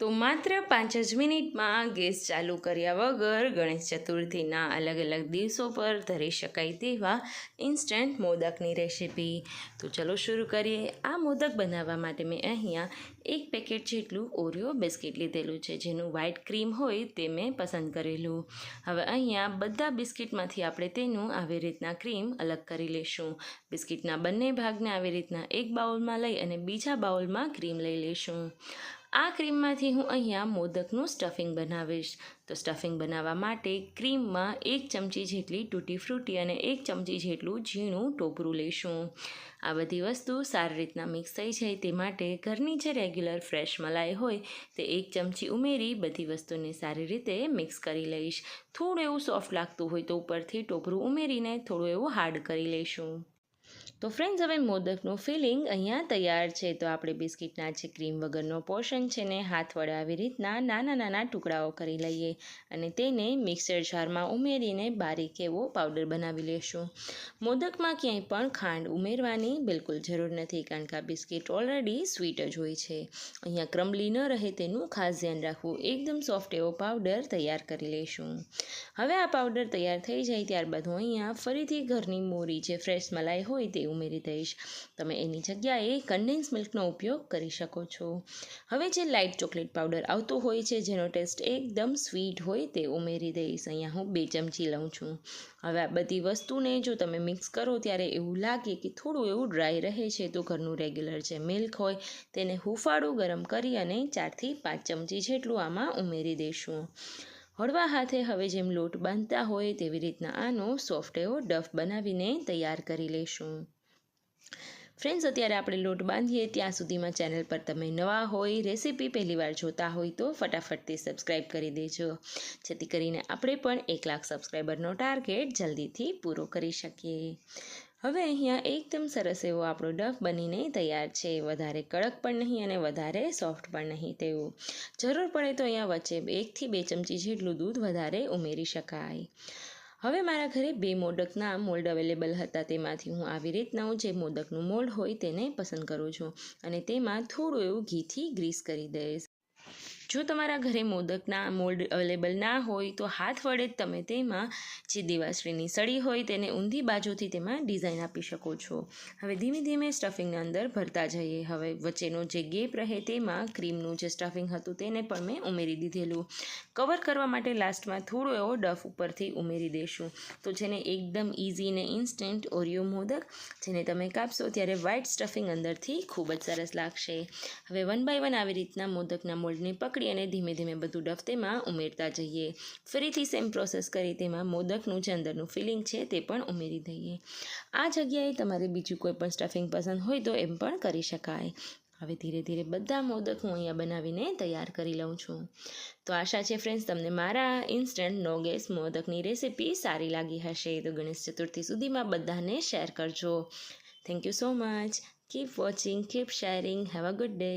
તો માત્ર પાંચ જ મિનિટમાં ગેસ ચાલુ કર્યા વગર ગણેશ ચતુર્થીના અલગ અલગ દિવસો પર ધરી શકાય તેવા ઇન્સ્ટન્ટ મોદકની રેસીપી તો ચલો શરૂ કરીએ. આ મોદક બનાવવા માટે મેં અહીંયા એક પેકેટ જેટલું ઓરિયો બિસ્કિટ લીધેલું છે, જેનું વ્હાઇટ ક્રીમ હોય તે મેં પસંદ કરેલું. હવે અહીંયા બધા બિસ્કિટમાંથી આપણે તેનું આવી રીતના ક્રીમ અલગ કરી લઈશું બિસ્કિટના બંને ભાગને આવી રીતના એક બાઉલમાં લઈ અને બીજા બાઉલમાં ક્રીમ લઈ લઈશું આ ક્રીમમાંથી હું અહીંયા મોદકનું સ્ટફિંગ બનાવીશ. તો સ્ટફિંગ બનાવવા માટે ક્રીમમાં એક ચમચી જેટલી તૂટી ફ્રૂટી અને એક ચમચી જેટલું ઝીણું ટોપરું લઈશું. આ બધી વસ્તુ સારી રીતના મિક્સ થઈ જાય તે માટે ઘરની જે રેગ્યુલર ફ્રેશ મલાઈ હોય તે એક ચમચી ઉમેરી બધી વસ્તુને સારી રીતે મિક્સ કરી લઈશ. થોડું એવું સોફ્ટ લાગતું હોય તો ઉપરથી ટોપરું ઉમેરીને થોડું એવું હાર્ડ કરી લઈશું. તો ફ્રેન્ડ્સ હવે મોદકનું ફિલિંગ અહીંયા તૈયાર છે. તો આપણે બિસ્કિટના જે ક્રીમ વગરનો પોર્શન છે ને હાથ વડે આવી રીતના નાના નાના ટુકડાઓ કરી લઈએ અને તેને મિક્સર જારમાં ઉમેરીને બારીક એવો પાવડર બનાવી લેશું. મોદકમાં ક્યાંય પણ ખાંડ ઉમેરવાની બિલકુલ જરૂર નથી, કારણ કે આ બિસ્કિટ ઓલરેડી સ્વીટ જ હોય છે. અહીંયા ક્રમ્બલી ન રહે તેનું ખાસ ધ્યાન રાખવું, એકદમ સોફ્ટ એવો પાવડર તૈયાર કરી લઈશું હવે આ પાવડર તૈયાર થઈ જાય ત્યારબાદ હું અહીંયા ફરીથી ઘરની મોરી જે ફ્રેશ મલાઈ હોય તે ઉમેરી દઈશ. તમે એની જગ્યાએ કન્ડેન્સ મિલ્કનો ઉપયોગ કરી શકો છો. હવે જે લાઇટ ચોકલેટ પાવડર આવતો હોય છે, જેનો ટેસ્ટ એકદમ સ્વીટ હોય તે ઉમેરી દઈશ. અહીંયા હું બે ચમચી લઉં છું. હવે આ બધી વસ્તુને જો તમે મિક્સ કરો ત્યારે એવું લાગે કે થોડું એવું ડ્રાય રહે છે, તો ઘરનું રેગ્યુલર જે મિલ્ક હોય તેને હુંફાળું ગરમ કરી અને ચારથી પાંચ ચમચી જેટલું આમાં ઉમેરી દઈશું. હળવા હાથે હવે જેમ લોટ બાંધતા હોય તેવી રીતના આનો સોફ્ટ એવો ડફ બનાવીને તૈયાર કરી લઈશું ફ્રેન્ડ્સ અત્યારે આપણે લોટ બાંધીએ ત્યાં સુધીમાં ચેનલ પર તમે નવા હોય રેસીપી પહેલીવાર જોતા હોય તો ફટાફટથી સબસ્ક્રાઈબ કરી દેજો. જેથી કરીને આપણે પણ એક લાખ સબસ્ક્રાઈબરનો ટાર્ગેટ જલ્દીથી પૂરો કરી શકીએ. હવે અહીંયા એકદમ સરસ એવો આપણો ડફ બનીને તૈયાર છે. વધારે કડક પણ નહીં અને વધારે સોફ્ટ પણ નહીં તેવું. જરૂર પડે તો અહીંયા વચ્ચે એકથી બે ચમચી જેટલું દૂધ વધારે ઉમેરી શકાય. હવે મારા ઘરે બે મોદકના મોલ્ડ અવેલેબલ હતા. તેમાંથી હું આવી રીતના જે મોદકનું મોલ્ડ હોય તેને પસંદ કરું છું અને તેમાં થોડું એવું ઘીથી ગ્રીસ કરી દઈશ. જો તમારા ઘરે મોદકના મોલ્ડ અવેલેબલ ના હોય તો હાથ વડે જ તમે તેમાં જે દેવાશ્રીની સળી હોય તેને ઊંધી બાજુથી તેમાં ડિઝાઇન આપી શકો છો. હવે ધીમે ધીમે સ્ટફિંગના અંદર ભરતા જઈએ. હવે વચ્ચેનો જે ગેપ રહે તેમાં ક્રીમનું જે સ્ટફિંગ હતું તેને પણ મેં ઉમેરી દીધેલું. કવર કરવા માટે લાસ્ટમાં થોડો એવો ડફ ઉપરથી ઉમેરી દઈશું તો જેને એકદમ ઇઝી ને ઇન્સ્ટન્ટ ઓરિયો મોદક, જેને તમે કાપશો ત્યારે વ્હાઇટ સ્ટફિંગ અંદરથી ખૂબ જ સરસ લાગશે. હવે વન બાય વન આવી રીતના મોદકના મોલ્ડને પકડી પકડી અને ધીમે ધીમે બધું ડફ તેમાં ઉમેરતા જઈએ. ફરીથી સેમ પ્રોસેસ કરી તેમાં મોદકનું જે અંદરનું ફિલિંગ છે તે પણ ઉમેરી દઈએ. આ જગ્યાએ તમારે બીજું કોઈ પણ સ્ટફિંગ પસંદ હોય તો એમ પણ કરી શકાય. હવે ધીરે ધીરે બધા મોદક હું અહીંયા બનાવીને તૈયાર કરી લઉં છું. તો આશા છે ફ્રેન્ડ્સ તમને મારા ઇન્સ્ટન્ટ નો ગેસ મોદકની રેસીપી સારી લાગી હશે તો ગણેશ ચતુર્થી સુધીમાં બધાને શેર કરજો. Thank you so much keep watching keep sharing have a good day